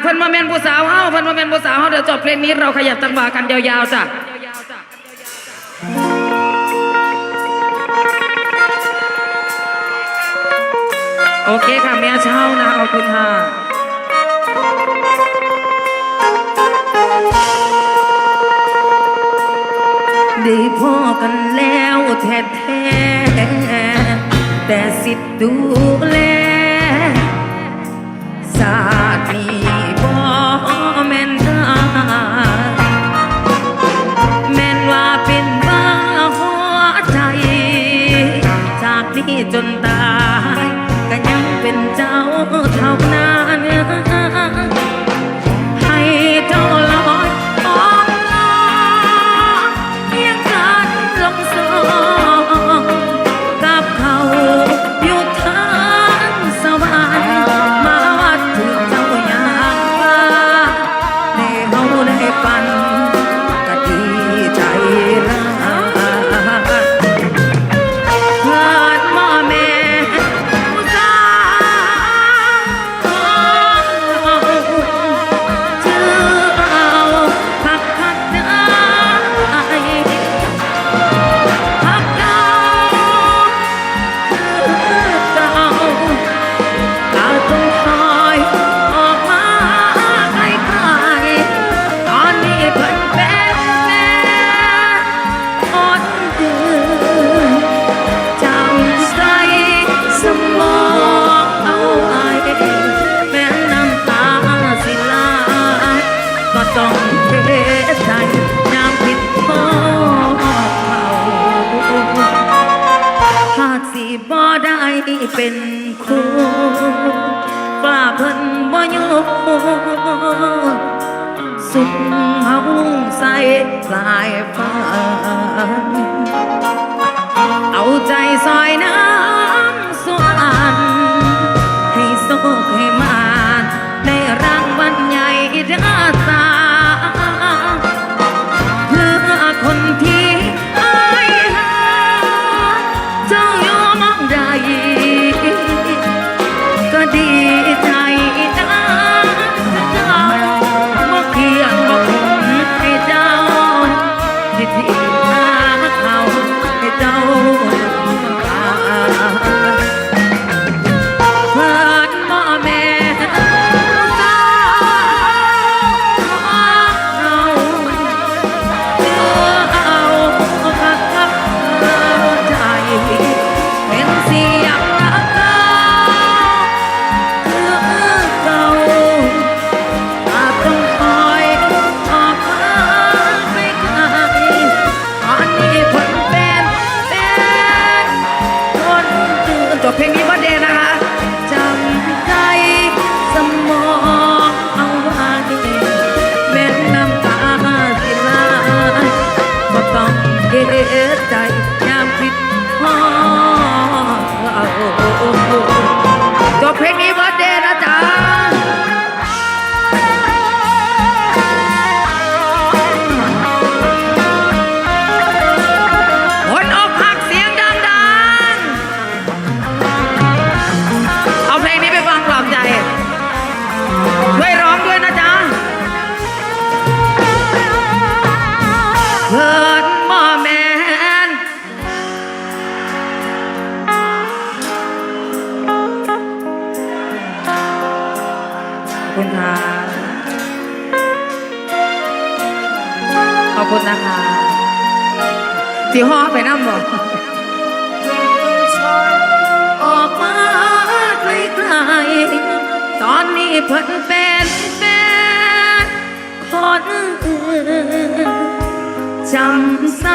เพื่อนมาแมนผู้สาวเฮาเพื่อนมาแมนผู้สาวเฮาเดี๋ยวจบเพลงนี้เราขยับตังบากันยาวๆจ้ะโอเคค่ะเมียเช่านะขอบคุณค่ะได้พ่อกันแล้วแท้แท้แต่สิทธิ์ดูแลสา นี้จนตา ได้เป็นครูกล้าเพิ่นบ่ยกสุขเฮาใส่ปลายฟ้า อใจยามคิดฮอดจบเพลงนี้เบิร์ ขอบคุณนะคะสีห่อไปน้ำบ่ออกมาไกลๆตอนนี้เพิ่นเป็นแฟนคนจำใส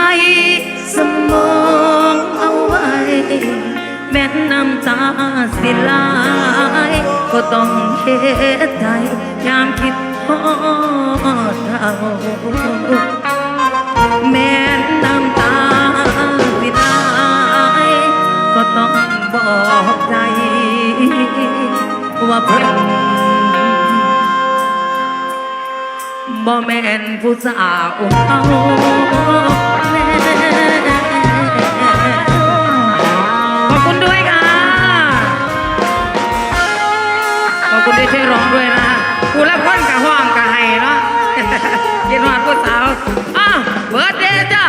แม่นน้ำตาสิลายก็ต้องเฮ็ดใจยามคิดทอดเราแม่นน้ำตาสิลายก็ต้องบอกใจ ว่าเพิ่นบ่แม่นผู้สาวเขา ขอบคุณที่ช่วยร้องด้วยนะกูรับคนกับห้องกับไห้เนาะเย็นหวานผู้สาวอ้าวเบิร์ดเดย์จ้า